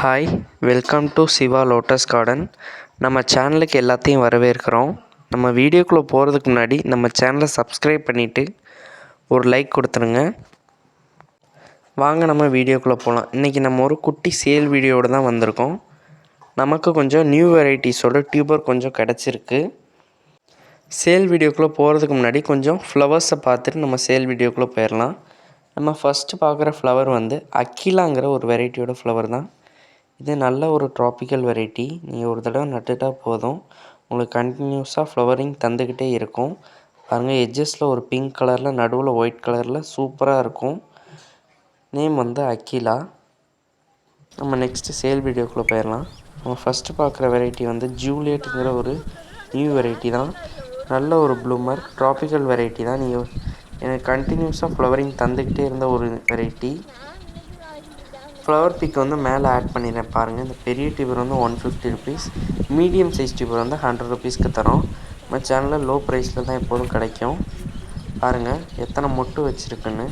Hi welcome to Shiva lotus garden நம்ம சேனலுக்கு எல்லாத்தையும் வரவேற்கிறோம். நம்ம வீடியோக்குள்ளே போகிறதுக்கு முன்னாடி நம்ம சேனலை சப்ஸ்கிரைப் பண்ணிவிட்டு ஒரு லைக் கொடுத்துருங்க. வாங்க நம்ம வீடியோக்குள்ளே போகலாம் இன்றைக்கி நம்ம ஒரு குட்டி சேல் வீடியோடு தான் வந்திருக்கோம். நமக்கு கொஞ்சம் நியூ வெரைட்டிஸோட டியூபர் கொஞ்சம் கிடச்சிருக்கு. சேல் வீடியோக்குள்ளே போகிறதுக்கு முன்னாடி கொஞ்சம் ஃப்ளவர்ஸை பார்த்துட்டு நம்ம சேல் வீடியோக்குள்ளே போயிடலாம் நம்ம ஃபஸ்ட்டு பார்க்குற ஃப்ளவர் வந்து அக்கிலாங்கிற ஒரு வெரைட்டியோட ஃப்ளவர் தான். இது நல்ல ஒரு ட்ராபிக்கல் வெரைட்டி நீங்கள் ஒரு தடவை நட்டுட்டால் போதும். உங்களுக்கு கண்டினியூஸாக ஃப்ளவரிங் தந்துக்கிட்டே இருக்கும். பாருங்கள் எட்ஜஸில் ஒரு பிங்க் கலரில் நடுவில் ஒயிட் கலரில் சூப்பராக இருக்கும். நேம் வந்து அக்கிலா நம்ம நெக்ஸ்ட்டு சேல் வீடியோக்குள்ளே போயிடலாம் நம்ம ஃபஸ்ட்டு பார்க்குற வெரைட்டி வந்து ஜூலியட்டுங்கிற ஒரு நியூ வெரைட்டி தான். நல்ல ஒரு ப்ளூமர் ட்ராபிக்கல் வெரைட்டி தான். நீங்கள் எனக்கு கண்டினியூஸாக ஃப்ளவரிங் தந்துக்கிட்டே இருந்த ஒரு வெரைட்டி ஃப்ளவர் பிக் வந்து மேலே ஆட் பண்ணிடுறேன் பாருங்கள் இந்த பெரிய டியூபர் வந்து one fifty rupees medium size tuber வந்து ஹண்ட்ரட் ருபீஸ்க்கு தரோம். நம்ம சேனலில் லோ ப்ரைஸில் தான் எப்போதும் கிடைக்கும். பாருங்கள் எத்தனை மொட்டு வச்சுருக்குன்னு.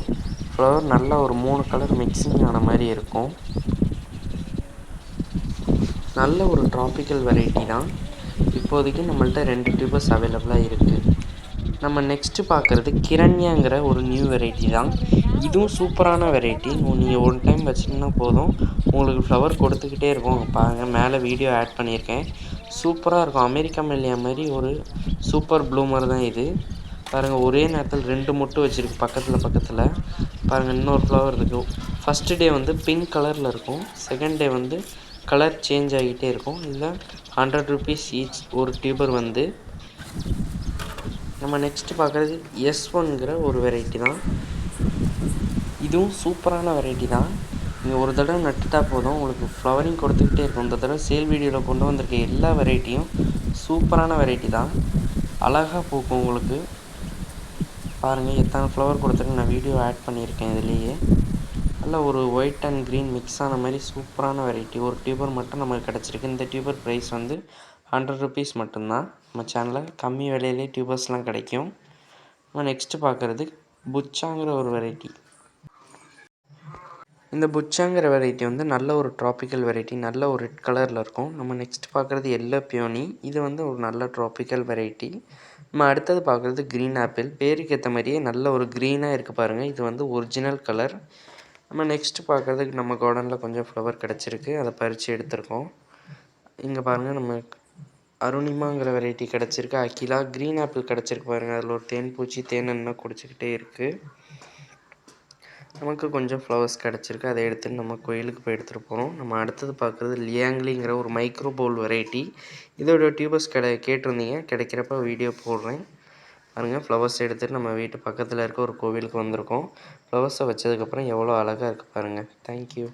ஃப்ளவர் நல்லா ஒரு மூணு கலர் மிக்சிங் ஆன மாதிரி இருக்கும். நல்ல ஒரு ட்ராபிக்கல் வெரைட்டி தான். இப்போதைக்கு நம்மள்ட்ட ரெண்டு டியூபர்ஸ் அவைலபிளாக இருக்குது நம்ம நெக்ஸ்ட்டு பார்க்குறது கிரண்யாங்கிற ஒரு நியூ வெரைட்டி தான். இதுவும் சூப்பரான வெரைட்டி நீங்கள் ஒன் டைம் வச்சிங்கன்னா போதும். உங்களுக்கு ஃப்ளவர் கொடுத்துக்கிட்டே இருக்கும். பாருங்கள் மேலே வீடியோ ஆட் பண்ணியிருக்கேன். சூப்பராக இருக்கும். அமெரிக்கா மெல்லியா மாதிரி ஒரு சூப்பர் ப்ளூமர் தான் இது. பாருங்கள் ஒரே நேரத்தில் ரெண்டு மொட்டு வச்சுருக்கு பக்கத்தில் பக்கத்தில். பாருங்கள் இன்னொரு ஃப்ளவர் இருக்குது ஃபஸ்ட்டு டே வந்து பிங்க் கலரில் இருக்கும். செகண்ட் டே வந்து கலர் சேஞ்ச் ஆகிட்டே இருக்கும். இதில் ஹண்ட்ரட் ருபீஸ் ஈச் ஒரு டியூபர் வந்து. நம்ம நெக்ஸ்ட்டு பார்க்குறது எஸ் ஒன்கிற ஒரு வெரைட்டி தான். இதுவும் சூப்பரான வெரைட்டி தான். நீங்கள் ஒரு தடவை நட்டுட்டால் போதும். உங்களுக்கு ஃப்ளவரிங் கொடுத்துக்கிட்டே இருக்கும். இந்த தடவை சேல் வீடியோவில் கொண்டு வந்திருக்க எல்லா வெரைட்டியும் சூப்பரான வெரைட்டி தான். அழகாக பூக்கும் உங்களுக்கு. பாருங்கள் எத்தனை ஃப்ளவர் கொடுத்துருக்கு நான் வீடியோ ஆட் பண்ணியிருக்கேன் இதுலேயே. நல்ல ஒரு ஒயிட் அண்ட் க்ரீன் மிக்ஸ் ஆன மாதிரி சூப்பரான வெரைட்டி ஒரு டியூபர் மட்டும் நமக்கு கிடச்சிருக்கு. இந்த டியூபர் ப்ரைஸ் வந்து ஹண்ட்ரட் ருபீஸ் மட்டும்தான். நம்ம சேனலில் கம்மி விலையிலே டியூபர்ஸ்லாம் கிடைக்கும். நம்ம நெக்ஸ்ட்டு பார்க்குறது புச்சாங்கிற ஒரு வெரைட்டி இந்த புச்சாங்கிற வெரைட்டி வந்து நல்ல ஒரு ட்ராபிக்கல் வெரைட்டி நல்ல ஒரு ரெட் கலரில் இருக்கும். நம்ம நெக்ஸ்ட் பார்க்குறது எல்லோ பியோனி இது வந்து ஒரு நல்ல ட்ராபிக்கல் வெரைட்டி நம்ம அடுத்தது பார்க்குறது க்ரீன் ஆப்பிள் பேருக்கு ஏற்ற மாதிரியே நல்ல ஒரு க்ரீனாக இருக்குது பாருங்கள் இது வந்து ஒரிஜினல் கலர் நம்ம நெக்ஸ்ட்டு பார்க்குறதுக்கு நம்ம கார்டனில் கொஞ்சம் ஃப்ளவர் கிடச்சிருக்கு. அதை பறித்து எடுத்திருக்கோம். இங்கே பாருங்கள் நம்ம அருணிமாங்கிற வெரைட்டி கிடச்சிருக்கு. அகிலா க்ரீன் ஆப்பிள் கிடச்சிருக்கு பாருங்கள் அதில் ஒரு தேன் பூச்சி தேனெண்ணெய் குடிச்சிக்கிட்டே இருக்குது நமக்கு கொஞ்சம் ஃப்ளவர்ஸ் கிடச்சிருக்கு. அதை எடுத்துகிட்டு நம்ம கோயிலுக்கு போய் எடுத்துகிட்டு போகிறோம் நம்ம அடுத்தது பார்க்குறது லியாங்லிங்கிற ஒரு மைக்ரோ பவுல் வெரைட்டி இதோட டியூபர்ஸ் கிடை கேட்டிருந்தீங்க. கிடைக்கிறப்ப வீடியோ போடுறேன். பாருங்கள் ஃப்ளவர்ஸ் எடுத்துகிட்டு நம்ம வீட்டு பக்கத்தில் இருக்க ஒரு கோவிலுக்கு வந்திருக்கோம். ஃப்ளவர்ஸை வச்சதுக்கப்புறம் எவ்வளோ அழகாக இருக்குது பாருங்கள் தேங்க்யூ